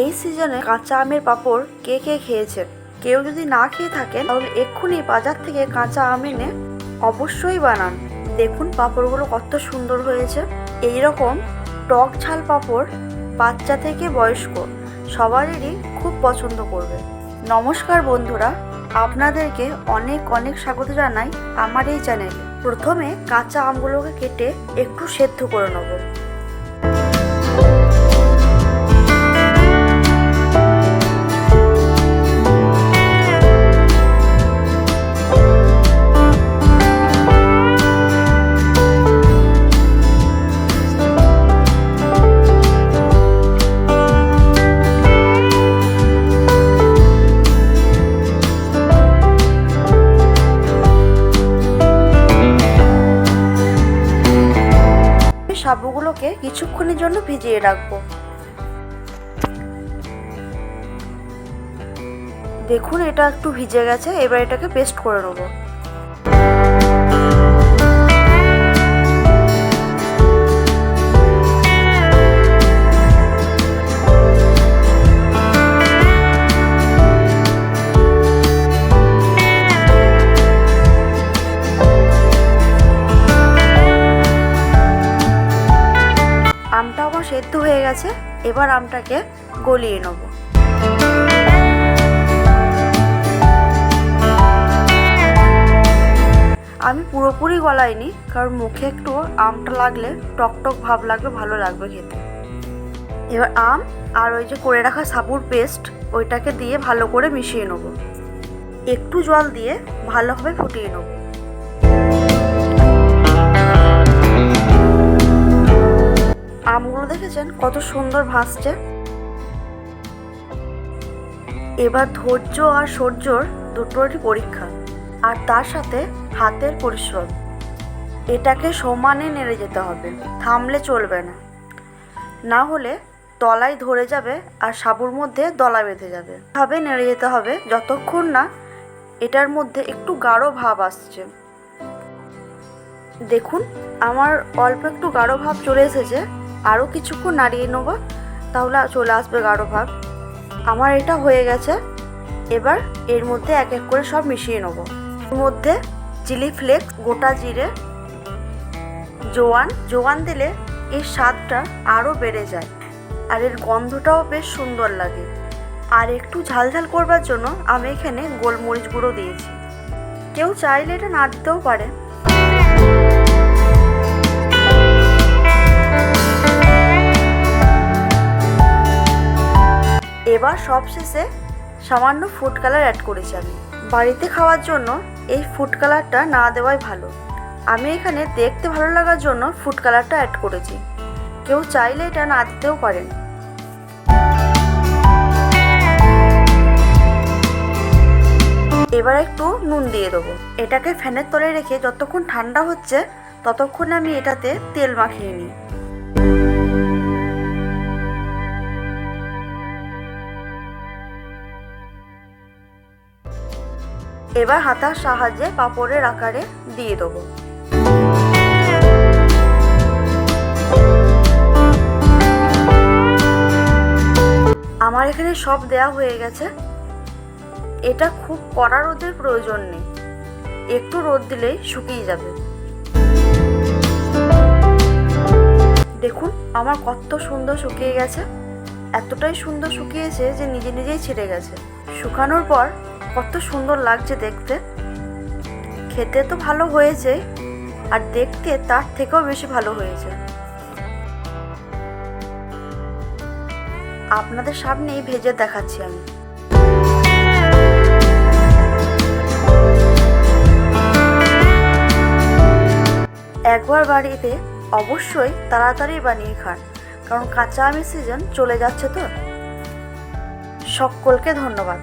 এই সিজনে কাঁচা আমের পাঁপড় কে কে খেয়েছেন? কেউ যদি না খেয়ে থাকেন, তাহলে এক্ষুনি বাজার থেকে কাঁচা আম এনে অবশ্যই বানান। দেখুন পাঁপড়গুলো কত সুন্দর হয়েছে। এই রকম টক ঝাল পাঁপড় বাচ্চা থেকে বয়স্ক সবারই খুব পছন্দ করবে। নমস্কার বন্ধুরা, আপনাদেরকে অনেক অনেক স্বাগত জানাই আমার এই চ্যানেলে প্রথমে কাঁচা আমগুলোকে কেটে একটু সেদ্ধ করে নেব। সাবুগুলোকে কিছুক্ষণের জন্য ভিজিয়ে রাখব। দেখুন, এটা একটু ভিজে গেছে, এবার এটাকে পেস্ট করে নেব। সেদ্ধ হয়ে গেছে, এবার আমটাকে গলিয়ে নেব। আমি পুরোপুরি গলাইনি, কারণ মুখে একটু আমটা লাগলে টক টক ভাব লাগবে, ভালো লাগবে খেতে। এবার আম আর ওই যে করে রাখা সাবুর পেস্ট, ওইটাকে দিয়ে ভালো করে মিশিয়ে নেব। একটু জল দিয়ে ভালোভাবে ফুটিয়ে নেব। আমগুলো দেখেছেন? কত সুন্দর ভাসছে। এবার ধৈর্য আর সহ্যর দুটোরই পরীক্ষা, আর তার সাথে হাতের পরিশ্রম। এটাকে সমানে নেড়ে যেতে হবে, থামলে চলবে না। না হলে তলায় ধরে যাবে আর সাবুর মধ্যে দলা বেঁধে যাবে। ভাবে নেড়ে যেতে হবে যতক্ষণ না এটার মধ্যে একটু গাঢ় ভাব আসছে। দেখুন, আমার অল্প একটু গাঢ় ভাব চলে এসেছে। আরও কিছুক্ষণ নাড়িয়ে নেব, তাহলে চলে আসবে গাঢ় ভাব। আমার এটা হয়ে গেছে, এবার এর মধ্যে এক এক করে সব মিশিয়ে নেব। এর মধ্যে চিলি ফ্লেক্স, গোটা জিরে, জোয়ান জোয়ান দিলে এর স্বাদটা আরও বেড়ে যায় আর এর গন্ধটাও বেশ সুন্দর লাগে। আর একটু ঝাল ঝাল করবার জন্য আমি এখানে গোলমরিচ গুঁড়ো দিয়েছি। কেউ চাইলে এটা না দিতেও পারে। এবার সবশেষে সামান্য ফুড কালার অ্যাড করেছি আমি। বাড়িতে খাওয়ার জন্য এই ফুড কালারটা না দেওয়াই ভালো। আমি এখানে দেখতে ভালো লাগার জন্য ফুড কালারটা অ্যাড করেছি। কেউ চাইলে এটা না দিতেও পারেন। এবার একটু নুন দিয়ে দেবো। এটাকে ফ্যানের তলে রেখে যতক্ষণ ঠান্ডা হচ্ছে, ততক্ষণ আমি এটাতে তেল মাখিয়ে নিই। এবার হাতার সাহায্যে পাপড়ের আকারে দিয়ে দেবো। আমার এখানে সব দেয়া হয়ে গেছে। এটা খুব কড়া রোদের প্রয়োজন নেই। একটু রোদ দিলেই শুকিয়ে যাবে। দেখুন, আমার কত সুন্দর শুকিয়ে গেছে। এতটাই সুন্দর শুকিয়েছে যে নিজে নিজেই ছেড়ে গেছে। শুকানোর পর কত সুন্দর লাগছে দেখতে। খেতে তো ভালো হয়েছে, আর দেখতে তার থেকেও বেশি ভালো হয়েছে। আপনাদের সামনেই ভেজে দেখাচ্ছি আমি। একবার বাড়িতে অবশ্যই তাড়াতাড়ি বানিয়ে খান, কারণ কাঁচা আমের সিজন চলে যাচ্ছে তো। সকলকে ধন্যবাদ।